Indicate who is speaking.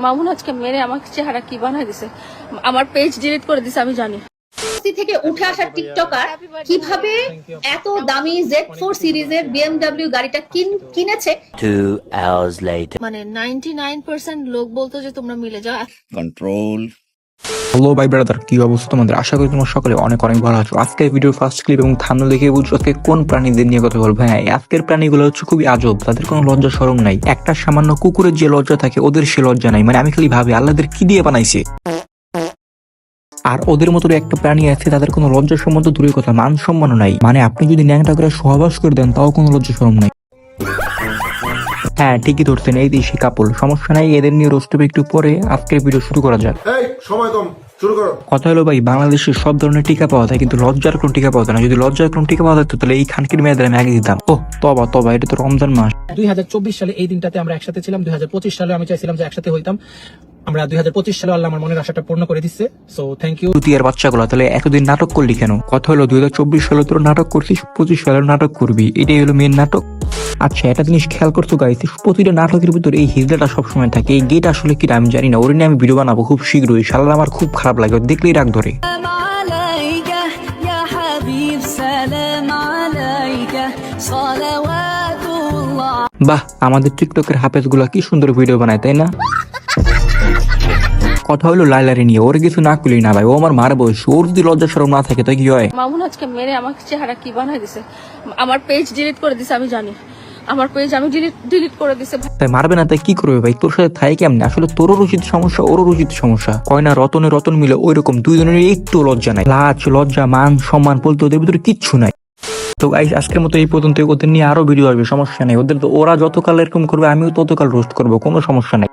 Speaker 1: মামুন আজকে মেরে আমার চেহারা কি বানায় দিছে? আমার পেজ ডিলিট করে দিছে আমি জানি।
Speaker 2: থেকে উঠে আসা টিকটকার কীভাবে এত দামি জেড ফোর সিরিজের বিএমডব্লিউ গাড়িটা কিন- কিনেছে?
Speaker 3: Two hours later.
Speaker 1: মানে নাইনটি নাইন পার্সেন্ট লোক বলতো যে তোমরা মিলে যাও।
Speaker 4: Control
Speaker 5: হ্যালো ভাই ব্রাদার কি অবস্থা তোমাদের? আশা করি তোমার সকলে অনেক অনেক ভালো আছো। আজকের ভিডিও ফার্স্ট ক্লিপ এবং থামনেল দেখে বুঝছ আজকে কোন প্রাণীদের নিয়ে কথা বলব? হ্যাঁ আজকের প্রাণীগুলো হচ্ছে খুবই আজব, তাদের কোনো লজ্জা সরম নাই। একটা সামান্য কুকুরের যে লজ্জা থাকে, ওদের সে লজ্জা নাই। মানে আমি খালি ভাবি আল্লাহদের কি দিয়ে বানাইছে? আর ওদের মতো একটা প্রাণী আছে, তাদের কোনো লজ্জা সম্বন্ধ দূরের কথা, মান সম্মানও নাই। মানে আপনি যদি ন্যাংটা করে সহবাস করে দেন, তাও কোনো লজ্জা সরম নাই। হ্যাঁ ঠিকই ধরছেন। এই দেশি কাপড়। সমস্যা নাই এদের নিয়ে রোস্ট একটু পরে আজকের ভিডিও শুরু করা যাক।
Speaker 6: সময় কম শুরু করো।
Speaker 5: কথা হলো ভাই বাংলাদেশে সব ধরনের টিকা পাওয়া যায় কিন্তু লজ্জার কোনো টিকা পাওয়া যায় না। যদি লজ্জার কোনো টিকা পাওয়া যেত তাহলে এই খানকির মেয়েদের আমি আগে দিতাম। ও তবা তবা এটা তো রমজান মাস।
Speaker 7: দুই হাজার চব্বিশ সালে এই দিনটাতে আমরা একসাথে ছিলাম। দুই হাজার পঁচিশ সালে আমি চাইছিলাম যে একসাথে হইতাম। আমরা দুই হাজার পঁচিশ সালে আল্লাহ আমার মনের আশাটা পূর্ণ করে দিচ্ছে। সো থ্যাংক ইউ
Speaker 5: তুতিয়ার বাচ্চাগুলো তাহলে এতদিন নাটক করলি কেন? কথা হলো দুই হাজার চব্বিশ সালে তোর নাটক করছিস পঁচিশ সালে নাটক করবি। এটাই হলো মেন নাটক। আচ্ছা একটা জিনিস খেয়াল করছ গাইস প্রতিটা নাটকের ভিতরে এই হিজড়াটা সবসময় থাকে। এই গেট আসলে কি আমি জানি না ওর নিয়ে আমি ভিডিও বানাবো খুব শীঘ্রই। শালার আমার খুব খারাপ লাগে দেখলেই রাগ ধরে। বাহ আমাদের টিকটকের হাফেজগুলো কি সুন্দর ভিডিও বানায় তাই না? কথা হলো লাইলারে নিয়ে ওর কিছু না করলি না ভাই ও আমার মার বয়স ওর যদি লজ্জা সরম না থাকে তাই কি হয়?
Speaker 1: মামুন আজকে মেরে আমার চেহারা কি বানাই দিছে? আমার পেজ ডিলিট করে দিছে আমি জানি। আমার পেজ আমি ডিলিট ডিলিট করে দিছে।
Speaker 5: তাই মারবে না, তাই কি করবে ভাই? তোর সাথে থাই কেমনে? আসলে তোরও রুচিত সমস্যা ওর রুচিত সমস্যা। কয়না রতনে রতন মিলে ওই রকম দুইজনের একটু লজ্জা নাই। লাজ, লজ্জা, মান, সম্মান, বলতে ওদের ভিতরে কিচ্ছু নাই। তো গাইস আজকের মতো এই পর্যন্ত ওদের নিয়ে আরও ভিডিও আসবে, সমস্যা নেই। ওদের তো ওরা যতকাল এরকম করবে, আমিও ততকাল রোস্ট করব, কোনো সমস্যা নেই।